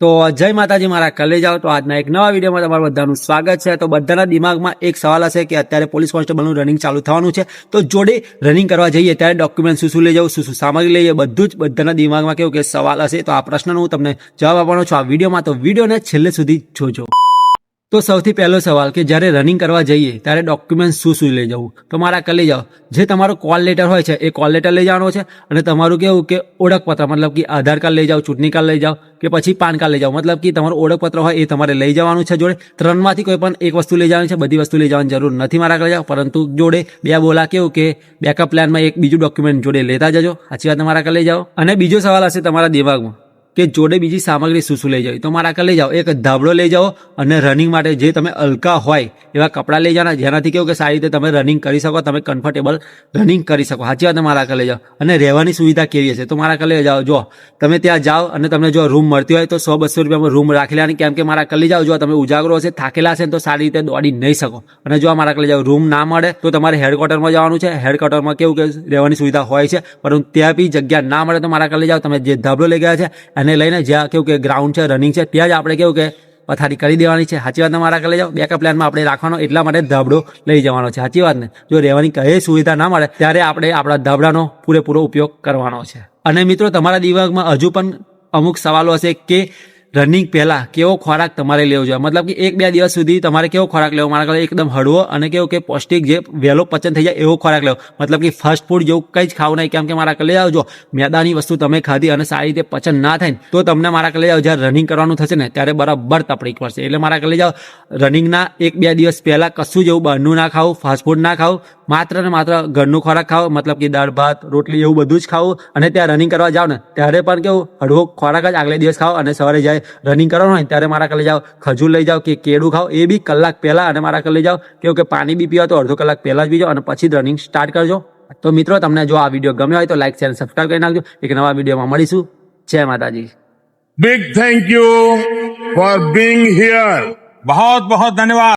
તો જય માતાજી, મારા કલે જાઓ. તો આજના એક નવા વિડીયોમાં તમારું બધાનું સ્વાગત છે. તો બધાના દિમાગમાં એક સવાલ હશે કે અત્યારે પોલીસ કોન્સ્ટેબલનું રનિંગ ચાલુ થવાનું છે. તો જોડે રનિંગ કરવા જઈએ, ત્યારે ડોક્યુમેન્ટ શું શું લઈ જાઉં શું શું સામગ્રી લઈએ બધું જ બધાના દિમાગમાં કેવું કે સવાલ હશે. તો આ પ્રશ્નનો હું તમને જવાબ આપવાનો છું આ વિડીયોમાં. તો વિડીયોને છેલ્લે સુધી જોજો. તો સૌથી પહેલો સવાલ કે જ્યારે રનિંગ કરવા જઈએ, ત્યારે ડોક્યુમેન્ટ શું શું લઈ જવું? તો મારા કલ લઈ જાઓ જે તમારો કોલ લેટર હોય છે, એ કોલ લેટર લઈ જવાનો છે અને તમારું કેવું કે ઓળખપત્ર, મતલબ કે આધાર કાર્ડ લઈ જાઓ, ચૂંટણી કાર્ડ લઈ જાઓ, કે પછી પાન કાર્ડ લઈ જાઓ, મતલબ કે તમારું ઓળખપત્ર હોય એ તમારે લઈ જવાનું છે જોડે. ત્રણમાંથી કોઈ પણ એક વસ્તુ લઈ જવાની છે, બધી વસ્તુ લઈ જવાની જરૂર નથી મારા કલે જાઓ પરંતુ જોડે બે બોલા કેવું કે બેકઅપ પ્લાનમાં એક બીજું ડોક્યુમેન્ટ જોડે લેતા જજો. સાચી વાત મારા કલે જાઓ અને બીજો સવાલ હશે તમારા દિમાગમાં. કે જોડે બીજી સામગ્રી શું શું લઈ જાવ તો મારા આગળ લઈ જાઓ. એક ધાબળો લઈ જાઓ અને રનિંગ માટે જે તમે હલકા હોય એવા કપડાં લઈ જાઓ જેનાથી કેવું કે સારી રીતે તમે રનિંગ કરી શકો, તમે કમ્ફર્ટેબલ રનિંગ કરી શકો. સાચી વાત મારા આગળ લઈ જાઓ. અને રહેવાની સુવિધા કેવી હશે? તો મારા આગળ લઈ જાઓ. જો તમે ત્યાં જાઓ અને તમને જો રૂમ મળતી હોય તો સો બસો રૂપિયામાં રૂમ રાખી લેવાની. કેમ કે મારા આગળ લઈ જાઓ. જો તમે ઉજાગરો હશે, થાકેલા હશે તો સારી રીતે દોડી નહીં શકો. અને જો મારા કલ જાઓ રૂમ ના મળે તો તમારે હેડક્વાર્ટરમાં જવાનું છે. હેડક્વાર્ટરમાં કેવું કે રહેવાની સુવિધા હોય છે, પરંતુ ત્યાં બી જગ્યા ના મળે તો મારા આગળ લઈ જાઓ. તમે જે ધાબળો લઈ ગયા છે એને લઈને જ્યાં કેવું કે ગ્રાઉન્ડ છે રનિંગ છે, ત્યાં જ આપણે કેવું કે પથારી કરી દેવાની છે. સાચી વાત મારા કલે જાઓ બેકઅપ પ્લાનમાં આપણે રાખવાનો, એટલા માટે ધાબળો લઈ જવાનો છે. સાચી વાત ને જો રહેવાની કઈ સુવિધા ના મળે, ત્યારે આપણે આપણા ધાબળાનો પૂરેપૂરો ઉપયોગ કરવાનો છે. અને મિત્રો, તમારા દિમાગમાં હજુ પણ અમુક સવાલો હશે કે રનિંગ પહેલાં કેવો ખોરાક તમારે લેવો જોઈએ? મતલબ કે એક બે દિવસ સુધી તમારે કેવો ખોરાક લેવો? મારા કલે એકદમ હળવો અને કેવો કે પૌષ્ટિક જે વહેલો પચન થઈ જાય એવો ખોરાક લેવો. મતલબ કે ફાસ્ટ ફૂડ જેવું કંઈ જ ખાવું નહીં. કેમ કે મારા લઈ આવજો. મેદાની વસ્તુ તમે ખાધી અને સારી રીતે પચન ના થાય તો તમને મારા લઈ જાઓ જ્યારે રનિંગ કરવાનું થશે ને, ત્યારે બરાબર તકલીફ પડશે. એટલે મારા લઈ જાઓ. રનિંગના એક બે દિવસ પહેલાં કશું જેવું બહારનું ના ખાવું ફાસ્ટ ફૂડ ના ખાવું. માત્ર ને માત્ર ઘરનું ખોરાક ખાઓ. મતલબ કે દાળ, ભાત, રોટલી એવું બધું જ ખાવું અને ત્યાં રનિંગ કરવા જાઓ ને, ત્યારે પણ કેવું હળવો ખોરાક જ આગલે દિવસ ખાઓ અને સવારે જાય રનિંગ કરવાનું હોય ત્યારે મારા કલે જાઓ ખજૂર લઈ જાઓ કે કેળું ખાઓ એ બી કલાક પહેલા અને મારા કલે જાઓ કેવું કે પાણી બી પીવા તો અડધો કલાક પહેલા જ પીજો અને પછી જ રનિંગ સ્ટાર્ટ કરજો તો મિત્રો તમને જો આ વિડીયો ગમ્યો હોય તો લાઈક શેર સબસ્ક્રાઈબ કરી નાખજો એક નવા વિડીયોમાં મળીશું જય માતાજી Big thank you for being here. बहुत बहुत धन्यवाद